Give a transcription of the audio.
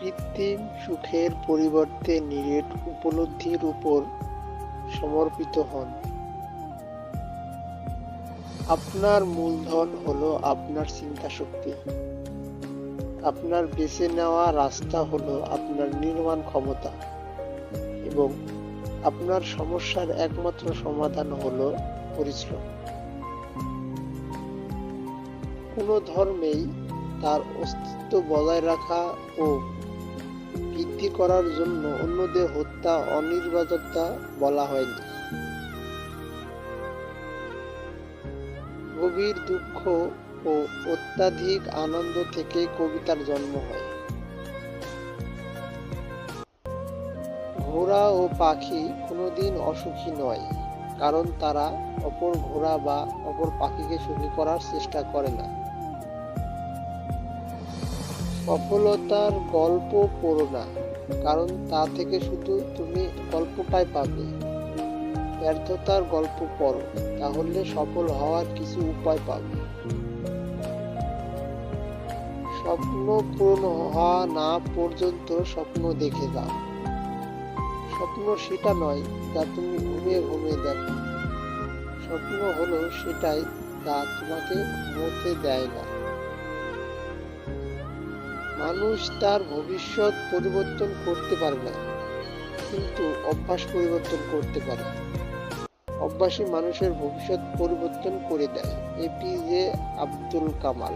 কৃত্রিম সুখের পরিবর্তে নিরেট উপলব্ধির উপর সমর্পিত হন। আপনার মূলধন হলো আপনার চিন্তা শক্তি আপনার বেছে নেওয়া রাস্তা হলো আপনার নির্মাণ ক্ষমতা এবং আপনার সমস্যার একমাত্র সমাধান হলো পরিশ্রম। কোনো ধর্মেই তার অস্তিত্ব বজায় রাখা ও বৃদ্ধি করার জন্য অন্যদের হত্যা, অনির্বাচকতা বলা হয়নি। গভীর দুঃখ ও অত্যাধিক আনন্দ থেকে কবিতার জন্ম হয়। ঘোড়া ও পাখি কোনোদিন অসুখী নয়, কারণ তারা অপর ঘোড়া বা অপর পাখিকে সুখী করার চেষ্টা করে না। সফলতার গল্প পড়ো না, কারণ তা থেকে শুধু তুমি গল্পটাই পাবে। ব্যর্থতার গল্প পড়ো, তাহলে সফল হওয়ার কিছু উপায় পাবে। স্বপ্ন পূরণ হওয়া না পর্যন্ত স্বপ্ন দেখে যাও। স্বপ্ন সেটা নয় যা তুমি ঘুমিয়ে ঘুমিয়ে দেখো। স্বপ্ন হলো সেটাই যা তোমাকে ঘুমোতে দেয় না। মানুষ তার ভবিষ্যৎ পরিবর্তন করতে পারে না, কিন্তু অভ্যাস পরিবর্তন করতে পারে। অভ্যাসী মানুষের ভবিষ্যৎ পরিবর্তন করে দেয়। এপিজে আব্দুল কামাল।